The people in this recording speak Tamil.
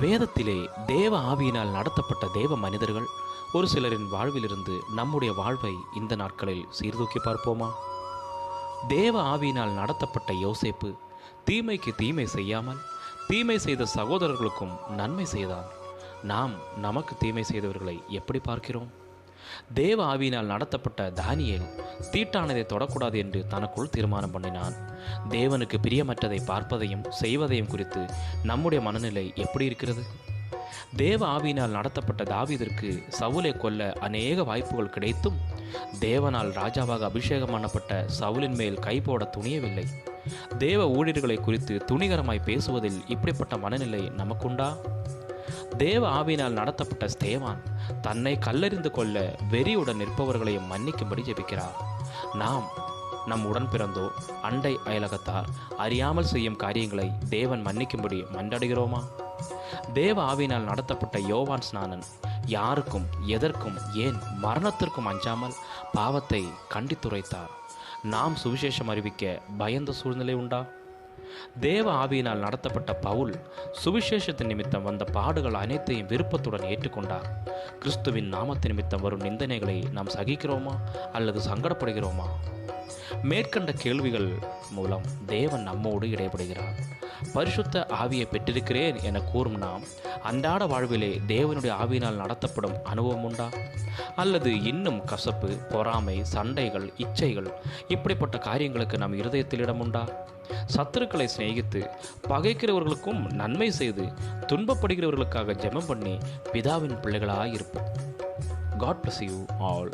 வேதத்திலே தேவ ஆவியினால் நடத்தப்பட்ட தேவ மனிதர்கள் ஒரு சிலரின் வாழ்விலிருந்து நம்முடைய வாழ்வை இந்த நாட்களில் சீர்தூக்கி பார்ப்போமா? தேவ ஆவியினால் நடத்தப்பட்ட யோசேப்பு தீமைக்கு தீமை செய்யாமல் தீமை செய்த சகோதரர்களுக்கும் நன்மை செய்தான் நாம் நமக்கு தீமை செய்தவர்களை எப்படி பார்க்கிறோம்? தேவ ஆவியினால் நடத்தப்பட்ட தானியேல் தீட்டானதை தொடக்கூடாது என்று தனக்குள் தீர்மானம் பண்ணினான். தேவனுக்கு பிரியமற்றதை பார்ப்பதையும் செய்வதையும் குறித்து நம்முடைய மனநிலை எப்படி இருக்கிறது? தேவ ஆவியினால் நடத்தப்பட்ட தாவிதிற்கு சவுலை கொல்ல அநேக வாய்ப்புகள் கிடைத்தும் தேவனால் ராஜாவாக அபிஷேகம் பண்ணப்பட்ட சவுலின் மேல் கை போட துணியவில்லை. தேவ ஊழியர்களை குறித்து துணிகரமாய் பேசுவதில் இப்படிப்பட்ட மனநிலை நமக்குண்டா? தேவ ஆவினால் நடத்தப்பட்ட ஸ்தேவான் தன்னை கல்லறிந்து கொள்ள வெறியுடன் நிற்பவர்களையும் மன்னிக்கும்படி ஜெபிக்கிறார். நாம் நம் உடன் பிறந்தோ அண்டை அயலகத்தார் அறியாமல் செய்யும் காரியங்களை தேவன் மன்னிக்கும்படி மன்றடுகிறோமா தேவ ஆவினால் நடத்தப்பட்ட யோவான் ஸ்நானன் யாருக்கும் எதற்கும் ஏன் மரணத்திற்கும் அஞ்சாமல் பாவத்தை கண்டித்துரைத்தார். நாம் சுவிசேஷம் அறிவிக்க பயந்த சூழ்நிலை உண்டா? தேவ ஆவியினால் நடத்தப்பட்ட பவுல் சுவிசேஷத்தின் நிமித்தம் வந்த பாடுகள் அனைத்தையும் விருப்பத்துடன் ஏற்றுக்கொண்டார். கிறிஸ்துவின் நாமத்தின் நிமித்தம் வரும் நிந்தனைகளை நாம் சகிக்கிறோமா அல்லது சங்கடப்படுகிறோமா? மேற்கண்ட கேள்விகள் மூலம் தேவன் நம்மோடு இடைபடுகிறார் பரிசுத்த ஆவியை பெற்றிருக்கிறேன் என கூறும் நாம் அன்றாட வாழ்விலே தேவனுடைய ஆவியினால் நடத்தப்படும் அனுபவம் உண்டா? அல்லது இன்னும் கசப்பு பொறாமை சண்டைகள் இச்சைகள் இப்படிப்பட்ட காரியங்களுக்கு நம் இருதயத்தில் இடம் உண்டா? சத்துருக்களை சிநேகித்து பகைக்கிறவர்களுக்கும் நன்மை செய்து துன்பப்படுகிறவர்களுக்காக ஜெபம் பண்ணி பிதாவின் பிள்ளைகளாக இருப்போம் காட் பிளஸ் யூ ஆல்